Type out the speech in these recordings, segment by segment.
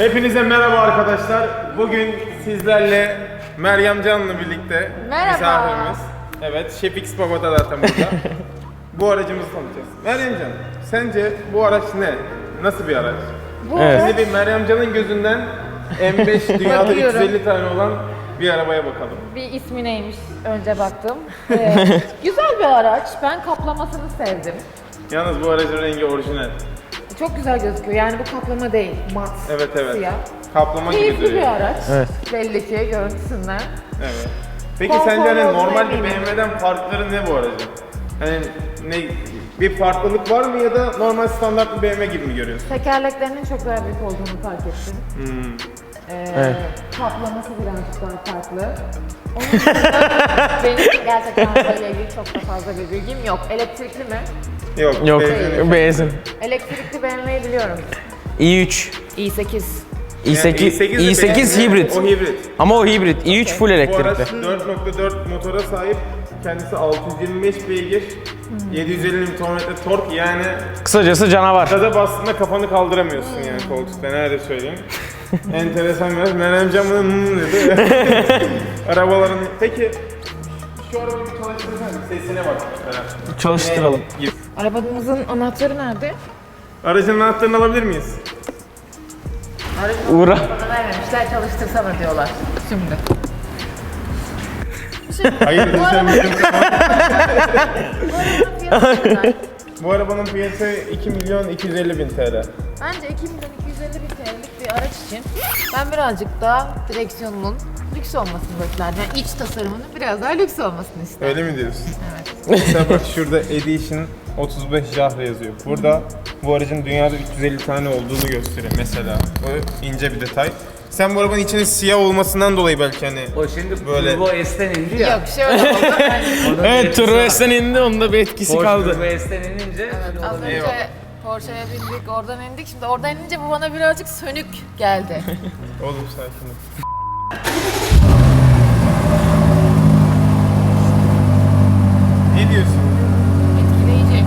Hepinize merhaba arkadaşlar. Bugün sizlerle Meryem Can'la birlikte Merhaba. misafirimiz. Evet, Şef X Baba da zaten burada. bu aracımızı tanıtacağız. Meryem Can, sence bu araç ne? Nasıl bir araç? Bu Evet. Şimdi bir Meryem Can'ın gözünden M5 dünyada Bakıyorum. 350 tane olan bir arabaya bakalım. bir ismi neymiş önce baktım. Ee, güzel bir araç. Ben kaplamasını sevdim. Yalnız bu aracın rengi orijinal. Çok güzel gözüküyor. Yani bu kaplama değil. Mat. Evet evet. Siyah. Kaplama gibi Keyifli duruyor. bir araç. Evet. Belli ki görüntüsünden. Evet. Peki Konforlu sence hani olduğuna normal bir eminim. BMW'den farkları ne bu aracın? Hani ne bir farklılık var mı ya da normal standart bir BMW gibi mi görüyorsun? Tekerleklerinin çok daha büyük olduğunu fark ettim. Hmm. Ee, Evet. Kaplaması birazcık daha farklı. Onun dışında benim gerçekten arabayla ilgili çok da fazla bir bilgim yok. Elektrikli mi? Yok. Yok, benzin. Elektrikli BMW'yi biliyorum. i3, i8. i8, de i8 benzinli, hibrit. O hibrit. Ama o hibrit. i3 full Bu araç elektrikli. 4.4 motora sahip. Kendisi 625 beygir. 750 Nm tork yani Kısacası canavar. gaza bastığında kafanı kaldıramıyorsun yani koltukta nerede söyleyeyim. Enteresan biraz. Meryem Can bunu hmm dedi. Arabaların... Peki şu arabayı bir çalıştırsana sesine bak mesela. Çalıştıralım. Ne- Arabamızın anahtarı nerede? Aracın anahtarını alabilir miyiz? Uğra. Bana vermemişler çalıştırsana diyorlar şimdi. Hayır, lütfen bizim Bence Bu arabanın fiyatı 2 milyon 250 bin TL. 2 milyon 250 bin TL'lik bir araç için ben birazcık daha direksiyonunun lüks olmasını beklerdim. Yani iç tasarımının biraz daha lüks olmasını isterdim. Öyle mi diyorsun? Evet. Mesela bak şurada Edition 35 Jahre yazıyor. Burada bu aracın dünyada 350 tane olduğunu gösteriyor mesela. O ince bir detay. Sen bu arabanın içinin siyah olmasından dolayı belki hani O şimdi Böyle- Turbo S'ten indi ya. Yok şöyle oldu. Yani, Onun bir Evet etkisi Turbo var. İndi onda bir etkisi Porsche kaldı. Turbo S'ten inince evet, az önce. Porsche'ye bindik, oradan indik. Şimdi oradan inince bu bana birazcık sönük geldi. Oğlum sakin ol. Ne diyorsun? Etkileyici.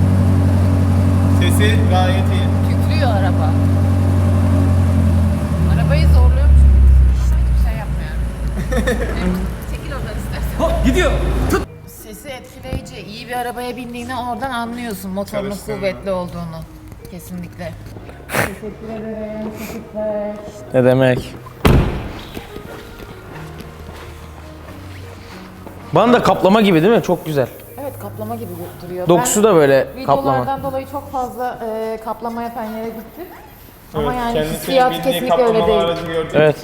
Sesi gayet iyi. Kükrüyor araba. Arabayı zorluyormuş. Ama hiçbir şey yapmıyor. Çekil oradan istersen. Hop gidiyor. Tut. Sesi etkileyici. İyi bir arabaya bindiğini oradan anlıyorsun motorunun Çalıştığını. kuvvetli olduğunu. Kesinlikle. Teşekkür ederim. Teşekkürler. Ne demek? Bana da kaplama gibi değil mi? Çok güzel. Kaplama gibi duruyor. Dokusu da böyle kaplama. Videolardan dolayı çok fazla e, kaplama yapan yere gittim. Ama yani kendisi hissiyat bildiği kesinlikle öyle kaplamalı değil. aracı gördük. Evet.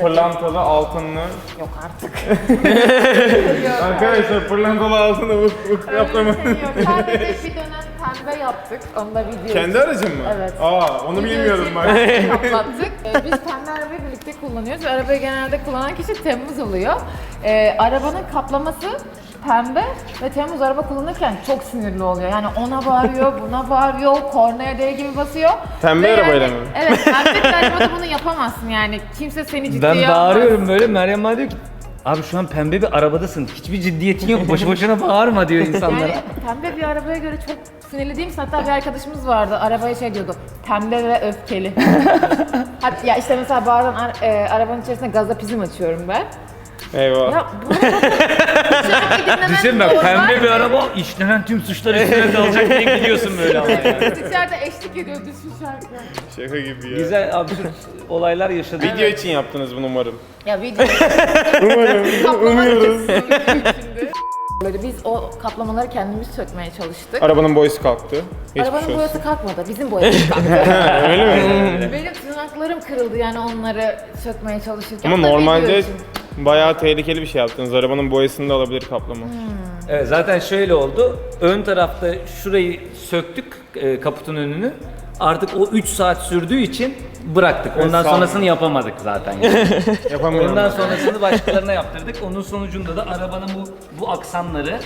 Pırlantalı, altınlı. Yok artık. Arkadaşlar pırlantalı altınlı bu, bu kaplama. Öyle bir şey yok. Sadece bir dönem pembe yaptık. Onu da video Kendi aracın mı? Evet. Aa onu bilmiyordum için bak. pembe kaplattık. Ee, Biz pembe arabayı birlikte kullanıyoruz ve arabayı genelde kullanan kişi Temmuz oluyor. Ee, arabanın kaplaması pembe ve Temmuz araba kullanırken çok sinirli oluyor. Yani ona bağırıyor, buna bağırıyor, kornaya deli gibi basıyor. Pembe Ve arabayla yani- mı? Evet, pembe bir arabada bunu yapamazsın yani. Kimse seni ciddiye Ben almaz. bağırıyorum böyle Meryem bana diyor ki Abi şu an pembe bir arabadasın. Hiçbir ciddiyetin yok. Boşu boşuna bağırma diyor insanlara. Yani pembe bir arabaya göre çok misin? Hatta bir arkadaşımız vardı, arabaya şey diyordu, pembe ve öfkeli. Hatta ya işte mesela bazen ar- e, arabanın içerisinde gazapizm açıyorum ben. Eyvah. Ya bunu şarkıyı dinlemen Düşün bak pembe bir araba işlenen tüm suçlar üstüne kalacak diye gidiyorsun böyle ama yani. Müzikler de eşlik ediyor düşün şarkı. Şaka gibi ya. Güzel absürt olaylar yaşadık. Video için yaptınız bunu umarım. Ya video. Umarım. Umuyoruz. Böyle biz o kaplamaları kendimiz sökmeye çalıştık. Arabanın boyası kalktı. Geçmiş Arabanın olsun. boyası kalkmadı, bizim boyamız kalktı. Öyle mi? Benim tırnaklarım kırıldı yani onları sökmeye çalışırken. Ama Tabii normalde. Bayağı tehlikeli bir şey yaptınız. Arabanın boyasını da alabilir kaplama. Evet zaten şöyle oldu. Ön tarafta şurayı söktük e, kaputun önünü. Artık o 3 saat sürdüğü için bıraktık. Ondan sağ sonrasını yapamadık zaten. Yani. Yapamıyorum. Ondan sonrasını başkalarına yaptırdık. Onun sonucunda da arabanın bu bu aksamları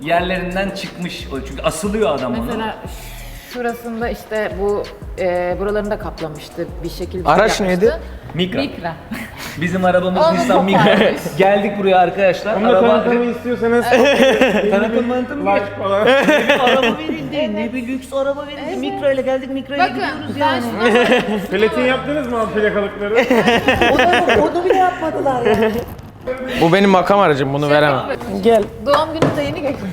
yerlerinden çıkmış. O- Çünkü asılıyor adam. Mesela şurasında işte bu e, buralarını da kaplamıştı bir şekilde. Araç neydi? Micra. Micra. Bizim arabamız Nissan Micra. Geldik buraya arkadaşlar. Onu da Araba tanıtımı istiyorsanız tanıtım manıtım yok. like falan. Araba verildi. Ne bir lüks araba verildi. Mikro ile geldik mikro ile Bakın gidiyoruz ben yani. şuna Platin yaptınız mı abi plakalıkları? Onu, onu bile yapmadılar yani. Bu benim makam aracım bunu veremem. Gel. doğum günü de yeni geçti.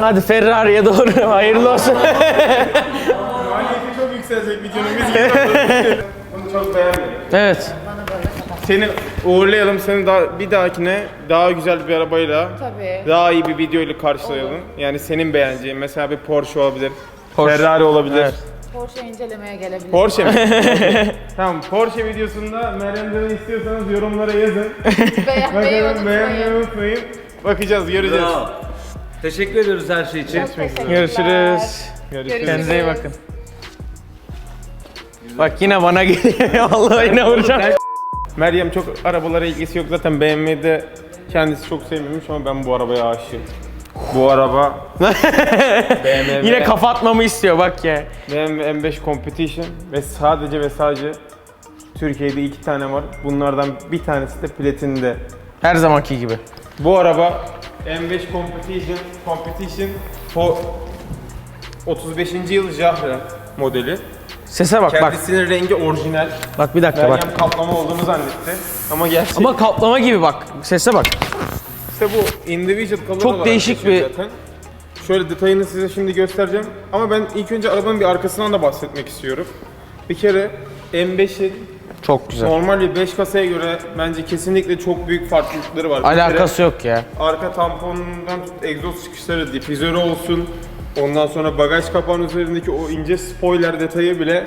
Hadi Ferrari'ye doğru hayırlı olsun. Maliyeti çok yükselecek videonun biz gibi. Bunu çok beğendim. evet. Seni uğurlayalım seni daha bir dahakine daha güzel bir arabayla Tabii. daha iyi bir video ile karşılayalım. Yani senin beğeneceğin mesela bir Porsche olabilir. Porsche. Ferrari olabilir. Evet. Porsche incelemeye gelebilir. Porsche mi? tamam Porsche videosunda Meryem'den istiyorsanız yorumlara yazın. Beğenmeyi Bakalım beğenmeyi unutmayın. unutmayın. Bakacağız göreceğiz. Bravo. Teşekkür ediyoruz her şey için. Çok teşekkürler. Görüşürüz. Görüşürüz. Kendinize iyi bakın. Bak yine bana geliyor. Vallahi yine vuracağım. Meryem çok arabalara ilgisi yok zaten BMW'de kendisi çok sevmemiş ama ben bu arabaya aşığım. Bu araba BMW, Yine kafa atmamı istiyor bak ya. BMW M5 Competition ve sadece ve sadece Türkiye'de iki tane var. Bunlardan bir tanesi de platinde. Her zamanki gibi. Bu araba M5 Competition, Competition for 35. yıl Jahre modeli. Sese bak bak. Kendisinin rengi orijinal. Bak bir dakika bak. Meryem kaplama olduğunu zannetti. Ama gerçek. Ama kaplama gibi bak. Sese bak. İşte bu individual color Çok olarak değişik geçiyor bir- zaten. Şöyle detayını size şimdi göstereceğim. Ama ben ilk önce arabanın bir arkasından da bahsetmek istiyorum. Bir kere M5'in Çok güzel. normal bir 5 kasaya göre bence kesinlikle çok büyük farklılıkları var. Alakası yok ya. arka tamponundan tut egzoz çıkışları, difüzörü olsun. Ondan sonra bagaj kapağının üzerindeki o ince spoiler detayı bile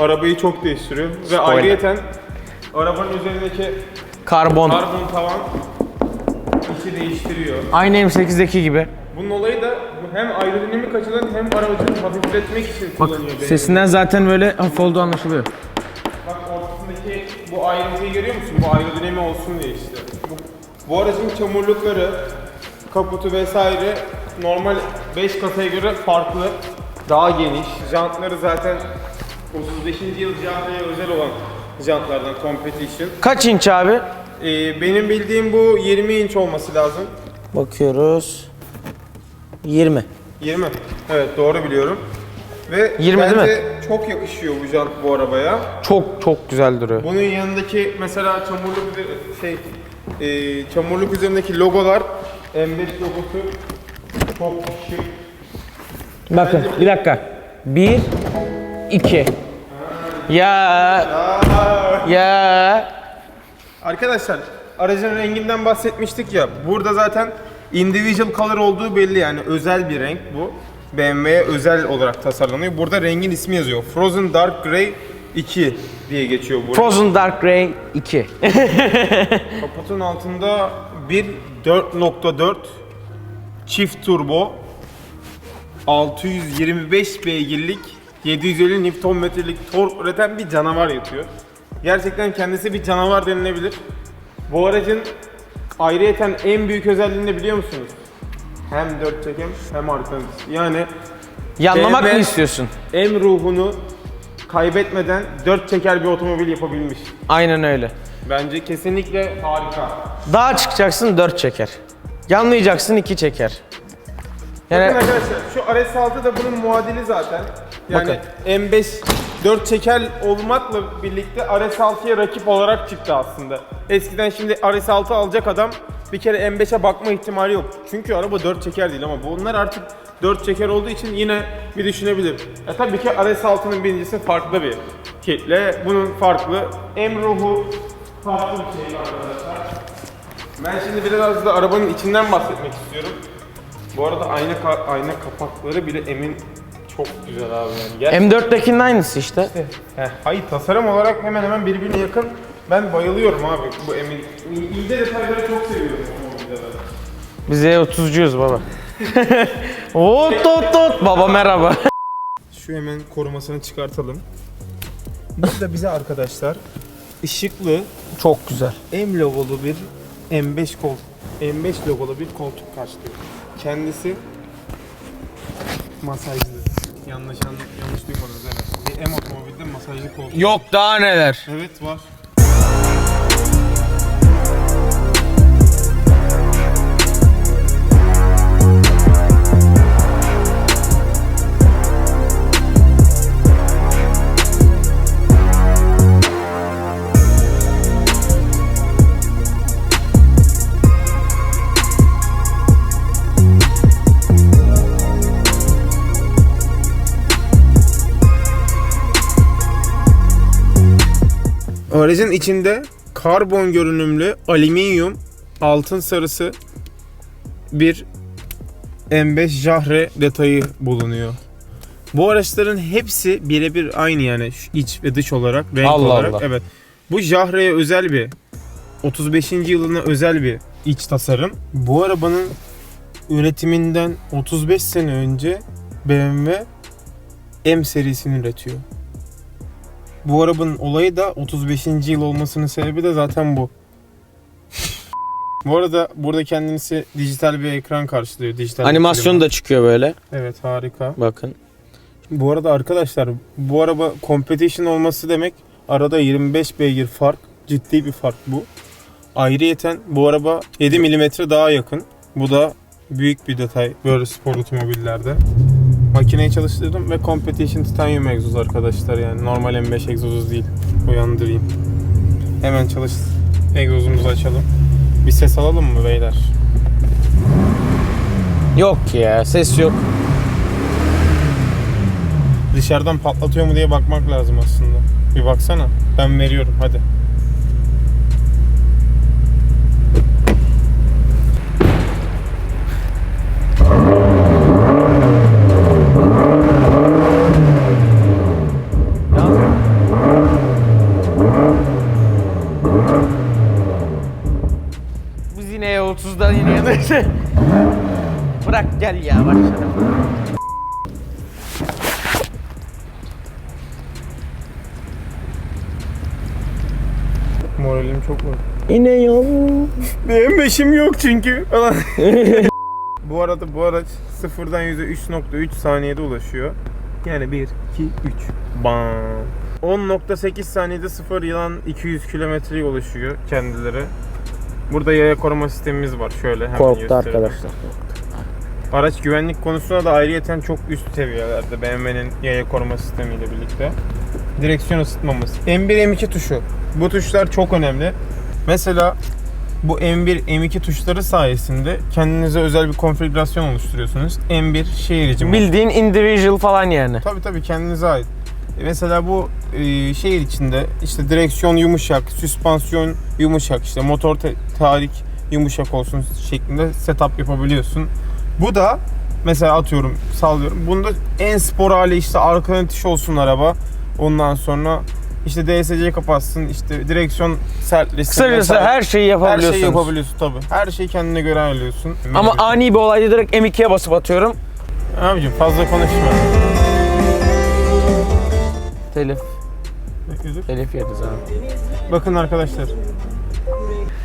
arabayı çok değiştiriyor. Ve ayrıyeten arabanın üzerindeki Karbon. karbon tavan içi değiştiriyor. Aynı M8'deki gibi. Bunun olayı da hem aerodinamik açıdan hem aracını hafifletmek için Bak kullanıyor. Sesinden zaten böyle hafif olduğu anlaşılıyor. Bu ayrıntıyı görüyor musun? Bu aerodinami olsun diye işte. Bu, bu aracın çamurlukları, kaputu vesaire normal 5 kasaya göre farklı. Daha geniş. Jantları zaten 35. yıl jantaya özel olan jantlardan Competition. Kaç inç abi? Ee, benim bildiğim bu 20 inç olması lazım. Bakıyoruz. 20. 20. Evet doğru biliyorum. Ve 20 değil bence çok yakışıyor bu jant bu arabaya. Çok çok güzel duruyor. Bunun yanındaki mesela çamurluk şey e, çamurluk üzerindeki logolar M5 logosu çok şık. Bakın bir dakika. 1 2 Ya ya Arkadaşlar aracın renginden bahsetmiştik ya. Burada zaten individual color olduğu belli yani özel bir renk bu. BMW'ye özel olarak tasarlanıyor. Burada rengin ismi yazıyor. Frozen Dark Grey 2 diye geçiyor bu. Frozen Dark Grey 2. Kaputun altında bir 4.4 çift turbo 625 beygirlik 750 Nm'lik tork üreten bir canavar yatıyor. Gerçekten kendisi bir canavar denilebilir. Bu aracın ayrıyeten en büyük özelliğini biliyor musunuz? Hem dört çekim hem arka ön. Yani Yanlamak BMW mı istiyorsun? M ruhunu kaybetmeden dört çeker bir otomobil yapabilmiş. Aynen öyle. Bence kesinlikle harika. Dağa çıkacaksın 4 çeker. Yanlayacaksın 2 çeker. Bakın Yani arkadaşlar şu RS6 da bunun muadili zaten. Yani M5 4 çeker olmakla birlikte RS6'ya rakip olarak çıktı aslında. Eskiden şimdi RS6 alacak adam bir kere M5'e bakma ihtimali yok. Çünkü araba 4 çeker değil ama bunlar artık 4 çeker olduğu için yine bir düşünebilir. E tabii ki RS6'nın birincisi farklı bir kitle. Bunun farklı. M ruhu farklı bir şey arkadaşlar. Ben şimdi biraz da arabanın içinden bahsetmek istiyorum. Bu arada ayna ka- ayna kapakları bile emin çok güzel abi yani. Gerçekten. M4'tekinin aynısı işte. Heh, hayır tasarım olarak hemen hemen birbirine yakın. Ben bayılıyorum abi bu emin. İnce detayları çok seviyorum otomobilde ben. Biz E30'cuyuz baba. Ot ot ot. Baba merhaba. Şu hemen korumasını çıkartalım. Burada bize arkadaşlar ışıklı Çok güzel. M logolu bir M5 kol M5 logolu bir koltuk karşılıyor. Kendisi masajlı. Yanlış an- yanlış duymadınız evet. Bir M otomobilde masajlı koltuk. Yok daha neler. Evet var. Aracın içinde karbon görünümlü alüminyum altın sarısı bir M5 Jahre detayı bulunuyor. Bu araçların hepsi birebir aynı yani iç ve dış olarak renk Allah olarak. Allah. Evet. Bu Jahre'ye özel bir 35. yılına özel bir iç tasarım. Bu arabanın üretiminden 35 sene önce BMW M serisini üretiyor. Bu arabanın olayı da 35. yıl olmasının sebebi de zaten bu. bu arada burada kendisi dijital bir ekran karşılıyor. Dijital bir Animasyon klima. da çıkıyor böyle. Evet harika. Bakın. Bu arada arkadaşlar bu araba competition olması demek arada 25 beygir fark. Ciddi bir fark bu. Ayrıyeten bu araba 7 mm daha yakın. Bu da büyük bir detay böyle spor otomobillerde. Makineyi çalıştırdım ve Competition Titanium egzoz arkadaşlar yani normal M5 egzozu değil. Uyandırayım. Hemen çalış egzozumuzu açalım. Bir ses alalım mı beyler? Yok ya ses yok. Dışarıdan patlatıyor mu diye bakmak lazım aslında. Bir baksana. Ben veriyorum hadi. 15'im yok çünkü. bu arada bu araç sıfırdan yüze 3.3 saniyede ulaşıyor. Yani 1, 2, 3. Bam. 10.8 saniyede sıfır yılan 200 kilometreye ulaşıyor kendileri. Burada yaya koruma sistemimiz var. Şöyle hemen Korktu arkadaşlar. Araç güvenlik konusuna da ayrıyeten çok üst seviyelerde BMW'nin yaya koruma sistemiyle birlikte. Direksiyon ısıtmamız. M1 M2 tuşu. Bu tuşlar çok önemli. Mesela bu M1 M2 tuşları sayesinde kendinize özel bir konfigürasyon oluşturuyorsunuz. M1 şehir içi mod. Bildiğin individual falan yani. Tabii tabii kendinize ait. E, Mesela bu e, şehir içinde işte direksiyon yumuşak, süspansiyon yumuşak, işte motor te- tahrik yumuşak olsun şeklinde setup yapabiliyorsun. Bu da mesela atıyorum sallıyorum. Bunda en spor hali işte arka itiş olsun araba. Ondan sonra işte DSC'yi kapatsın, işte direksiyon sertleşsin. Kısacası vesaire. her şeyi her yapabiliyorsunuz. şeyi yapabiliyorsun tabii. Her şeyi kendine göre ayarlıyorsun. Ama ani bir olayda direkt M2'ye basıp atıyorum. Abicim fazla konuşma. Telif. Telif yeriz abi. Bakın arkadaşlar.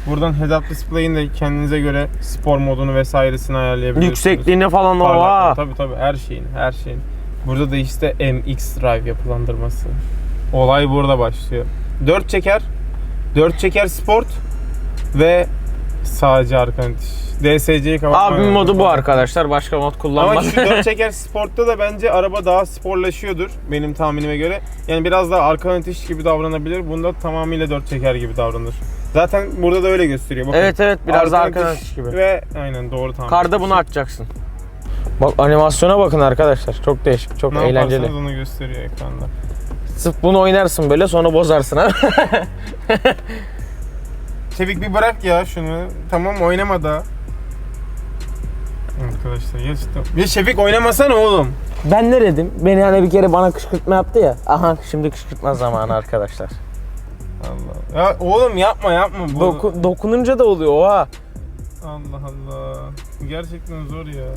Buradan head-up display'in de kendinize göre spor modunu vesairesini ayarlayabiliyorsunuz. Yüksekliğine falan Parlaklığı, oha. Tabii tabii her şeyin, her şeyin. Burada da işte MX Drive yapılandırması. Olay burada başlıyor. 4 çeker, 4 çeker sport ve sadece arka itiş. DSC'yi kapatmak. Abim modu bu arkadaşlar. Başka mod Ama kullanmaz. şu 4 çeker sportta da bence araba daha sporlaşıyordur benim tahminime göre. Yani biraz daha arka itiş gibi davranabilir. Bunda tamamıyla 4 çeker gibi davranır. Zaten burada da öyle gösteriyor. Bakın. evet evet biraz Arka arkadan itiş gibi. Ve aynen doğru tahmin. Karda bunu açacaksın. Bak animasyona bakın arkadaşlar. Çok değişik, çok ne eğlenceli. yaparsanız onu gösteriyor ekranda. Sırf bunu oynarsın böyle sonra bozarsın ha. Çevik bir bırak ya şunu. Tamam oynama da. Arkadaşlar ya işte. Ya Şefik oynamasana oğlum. ben ne dedim? Beni hani bir kere bana kışkırtma yaptı ya. Aha şimdi kışkırtma zamanı arkadaşlar. Allah. Ya oğlum yapma yapma. Bu... Doku- dokununca da oluyor oha. Allah Allah. Gerçekten zor ya.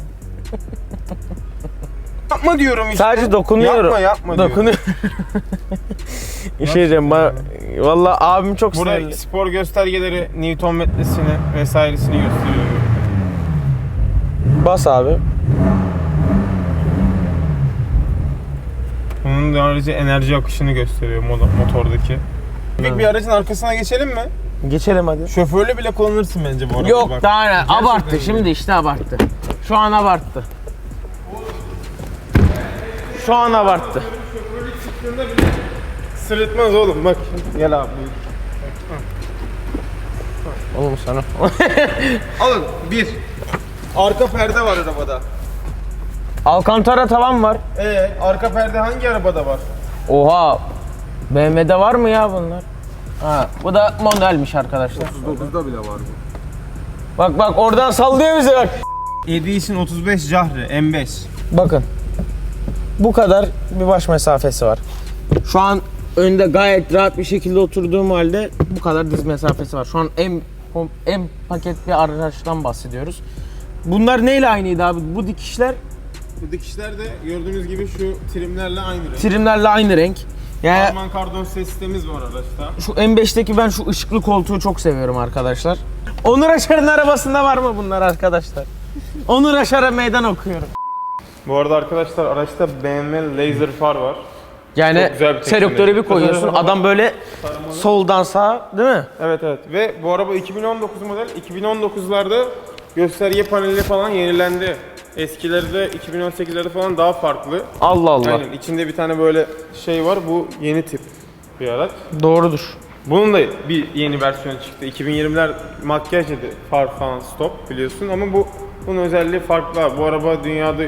yapma diyorum işte. Sadece dokunuyorum. Yapma yapma. Dokunuyor. Bir şey diyeceğim bana. Valla abim çok Burada sinirli. spor göstergeleri, Newton metresini vesairesini gösteriyor. Bas abi. Bunun da ayrıca enerji akışını gösteriyor motordaki. Peki bir aracın arkasına geçelim mi? Geçelim hadi. Şoförlü bile kullanırsın bence bu arabayı. Yok bak. daha ne? Abarttı şimdi işte abarttı. Şu an abarttı. Şu an abarttı. Sırıtmaz oğlum bak. Gel abi. Oğlum sana. Alın bir. Arka perde var arabada. Alcantara tavan var. Ee, arka perde hangi arabada var? Oha. BMW'de var mı ya bunlar? Ha, bu da modelmiş arkadaşlar. 39'da bile var bu. Bak bak oradan sallıyor bize bak. Edition 35 Cahre M5. Bakın. Bu kadar bir baş mesafesi var. Şu an önde gayet rahat bir şekilde oturduğum halde bu kadar diz mesafesi var. Şu an en en paket bir araçtan bahsediyoruz. Bunlar neyle aynıydı abi? Bu dikişler Bu dikişler de gördüğünüz gibi şu trimlerle aynı renk. trimlerle aynı renk. Yani Harman kardon ses sistemimiz var araçta. şu M5'teki ben şu ışıklı koltuğu çok seviyorum arkadaşlar. Onur Aşar'ın arabasında var mı bunlar arkadaşlar? Onur Aşar'a meydan okuyorum. Bu arada arkadaşlar araçta BMW laser far var. Yani Çok güzel bir selektörü bir teknoloji. koyuyorsun. Adam böyle soldan sağa değil mi? Evet evet ve bu araba 2019 model. 2019'larda gösterge paneli falan yenilendi. Eskileri de 2018'lerde falan daha farklı. Allah Allah. Aynen içinde bir tane böyle şey var. Bu yeni tip bir araç. Doğrudur. Bunun da bir yeni versiyonu çıktı. 2020'ler makyaj dedi. Far falan stop biliyorsun ama bu bunun özelliği farklı. Bu araba dünyada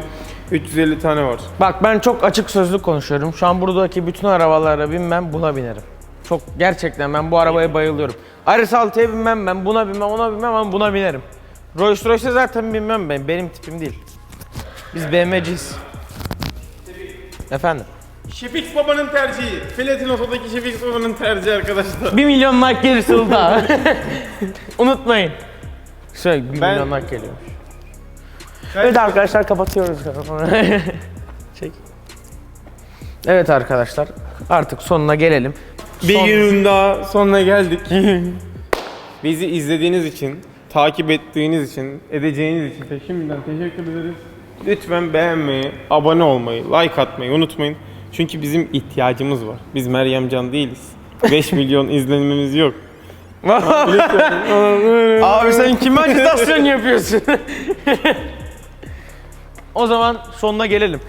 350 tane var. Bak ben çok açık sözlü konuşuyorum. Şu an buradaki bütün arabalara binmem buna binerim. Çok gerçekten ben bu arabaya bayılıyorum. RS6'ya binmem ben buna binmem ona binmem ama buna binerim. Rolls Royce'e zaten binmem ben. Benim tipim değil. Biz BMW'ciyiz. Efendim? Şefix babanın tercihi. Filetin otodaki Şefix babanın tercihi arkadaşlar. 1 milyon like gelirse Uludağ. Unutmayın. Şöyle 1 Ben- milyon like geliyormuş. Evet arkadaşlar kapatıyoruz. Çek. Evet arkadaşlar artık sonuna gelelim. Bir Son- günün daha sonuna geldik. Bizi izlediğiniz için, takip ettiğiniz için, edeceğiniz için de şimdiden teşekkür ederiz. Lütfen beğenmeyi, abone olmayı, like atmayı unutmayın. Çünkü bizim ihtiyacımız var. Biz Meryem Can değiliz. 5 milyon izlenmemiz yok. Abi sen kime agitasyon yapıyorsun? O zaman sonuna gelelim.